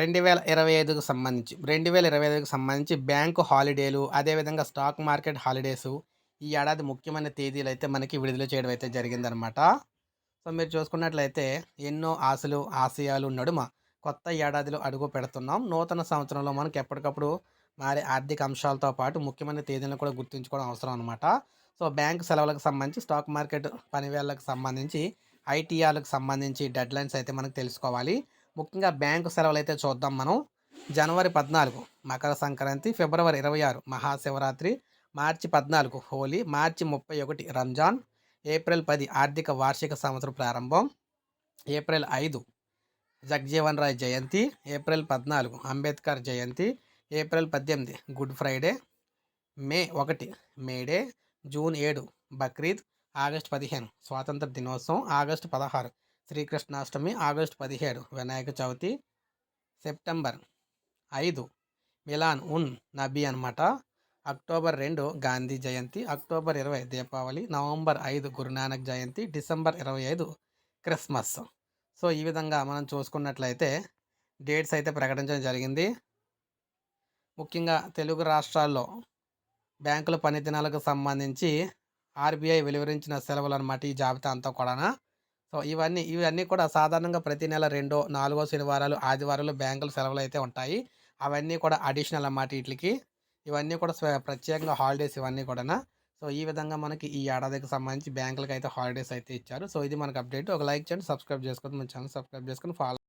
రెండు వేల ఇరవై ఐదుకు సంబంధించి రెండు వేల ఇరవై ఐదుకు సంబంధించి బ్యాంకు హాలిడేలు అదేవిధంగా స్టాక్ మార్కెట్ హాలిడేసు ఈ ఏడాది ముఖ్యమైన తేదీలు అయితే మనకి విడుదల చేయడం అయితే జరిగిందనమాట సో మీరు చూసుకున్నట్లయితే ఎన్నో ఆశలు ఆశయాలు నడుమ కొత్త ఏడాదిలో అడుగు పెడుతున్నాం. నూతన సంవత్సరంలో మనకి ఎప్పటికప్పుడు మారే ఆర్థిక అంశాలతో పాటు ముఖ్యమైన తేదీలను కూడా గుర్తుంచుకోవడం అవసరం అనమాట సో బ్యాంక్ సెలవులకు సంబంధించి స్టాక్ మార్కెట్ పనివేళ్ళకు సంబంధించి ఐటీఆర్లకు సంబంధించి డెడ్లైన్స్ అయితే మనకు తెలుసుకోవాలి. ముఖ్యంగా బ్యాంకు సెలవులు అయితే చూద్దాం మనం. జనవరి పద్నాలుగు మకర సంక్రాంతి ఫిబ్రవరి ఇరవై ఆరు మహాశివరాత్రి మార్చి పద్నాలుగు హోలీ మార్చి ముప్పై ఒకటి రంజాన్ ఏప్రిల్ పది ఆర్థిక వార్షిక సంవత్సరం ప్రారంభం ఏప్రిల్ ఐదు జగ్జీవన్ రాయ్ జయంతి ఏప్రిల్ పద్నాలుగు అంబేద్కర్ జయంతి ఏప్రిల్ పద్దెనిమిది గుడ్ ఫ్రైడే మే ఒకటి మేడే జూన్ ఏడు బక్రీద్ ఆగస్టు పదిహేను స్వాతంత్ర దినోత్సవం ఆగస్టు పదహారు శ్రీకృష్ణాష్టమి ఆగస్టు పదిహేడు వినాయక చవితి సెప్టెంబర్ ఐదు మిలాన్ ఉన్ నబీ అనమాట అక్టోబర్ రెండు గాంధీ జయంతి. అక్టోబర్ ఇరవై దీపావళి. నవంబర్ ఐదు గురునానక్ జయంతి. డిసెంబర్ ఇరవై ఐదు క్రిస్మస్. సో ఈ విధంగా మనం చూసుకున్నట్లయితే డేట్స్ అయితే ప్రకటించడం జరిగింది. ముఖ్యంగా తెలుగు రాష్ట్రాల్లో బ్యాంకుల పనిదినాలకు సంబంధించి ఆర్బీఐ వెలువరించిన సెలవులు అనమాట ఈ జాబితా అంతా కూడా సో ఇవన్నీ ఇవన్నీ కూడా సాధారణంగా ప్రతి నెల రెండో నాలుగో శనివారాలు ఆదివారాలు బ్యాంకులు సెలవులు అయితే ఉంటాయి. అవన్నీ కూడా అడిషనల్ అన్నమాట వీటికి. ఇవన్నీ కూడా స్వ- ప్రత్యేకంగా హాలిడేస్ ఇవన్నీ కూడా సో ఈ విధంగా మనకి ఈ ఏడాదికి సంబంధించి బ్యాంకులకి అయితే హాలిడేస్ అయితే ఇచ్చారు. సో ఇది మనకు అప్డేట్. ఒక లైక్ చేయండి సబ్స్క్రైబ్ చేసుకోండి మన ఛానల్ సబ్స్క్రైబ్ చేసుకొని ఫాలో